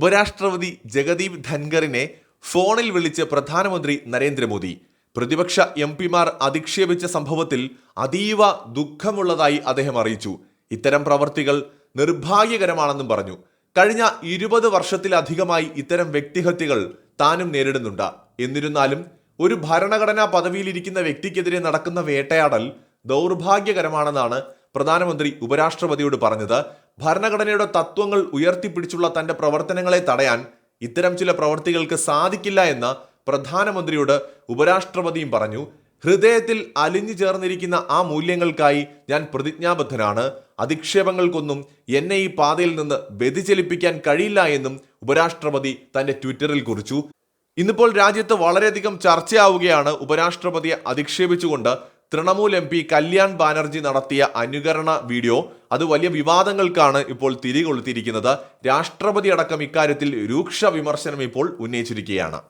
ഉപരാഷ്ട്രപതി ജഗദീപ് ധൻഖറിനെ ഫോണിൽ വിളിച്ച് പ്രധാനമന്ത്രി നരേന്ദ്രമോദി. പ്രതിപക്ഷ എം പിമാർ അധിക്ഷേപിച്ച സംഭവത്തിൽ അതീവ ദുഃഖമുള്ളതായി അദ്ദേഹം അറിയിച്ചു. ഇത്തരം പ്രവർത്തികൾ നിർഭാഗ്യകരമാണെന്നും പറഞ്ഞു. കഴിഞ്ഞ ഇരുപത് വർഷത്തിലധികമായി ഇത്തരം വ്യക്തിഹത്യകൾ താനും നേരിടുന്നുണ്ട്. എന്നിരുന്നാലും ഒരു ഭരണഘടനാ പദവിയിലിരിക്കുന്ന വ്യക്തിക്കെതിരെ നടക്കുന്ന വേട്ടയാടൽ ദൗർഭാഗ്യകരമാണെന്നാണ് പ്രധാനമന്ത്രി ഉപരാഷ്ട്രപതിയോട് പറഞ്ഞത് ഭരണഘടനയുടെ തത്വങ്ങൾ ഉയർത്തിപ്പിടിച്ചുള്ള തന്റെ പ്രവർത്തനങ്ങളെ തടയാൻ ഇത്തരം ചില പ്രവർത്തികൾക്ക് സാധിക്കില്ല എന്ന് പ്രധാനമന്ത്രിയോട് ഉപരാഷ്ട്രപതിയും പറഞ്ഞു. ഹൃദയത്തിൽ അലിഞ്ഞു ചേർന്നിരിക്കുന്ന ആ മൂല്യങ്ങൾക്കായി ഞാൻ പ്രതിജ്ഞാബദ്ധനാണ്. അധിക്ഷേപങ്ങൾക്കൊന്നും എന്നെ ഈ പാതയിൽ നിന്ന് വ്യതിചലിപ്പിക്കാൻ കഴിയില്ല എന്നും ഉപരാഷ്ട്രപതി തന്റെ ട്വിറ്ററിൽ കുറിച്ചു. ഇന്നിപ്പോൾ രാജ്യത്ത് വളരെയധികം ചർച്ചയാവുകയാണ് ഉപരാഷ്ട്രപതിയെ അധിക്ഷേപിച്ചുകൊണ്ട് തൃണമൂൽ എം പി കല്യാൺ ബാനർജി നടത്തിയ അനുകരണ വീഡിയോ. അത് വലിയ വിവാദങ്ങൾക്കാണ് ഇപ്പോൾ തിരികൊളുത്തിയിരിക്കുന്നത്. രാഷ്ട്രപതി അടക്കം ഇക്കാര്യത്തിൽ രൂക്ഷ വിമർശനം ഇപ്പോൾ ഉന്നയിച്ചിരിക്കുകയാണ്.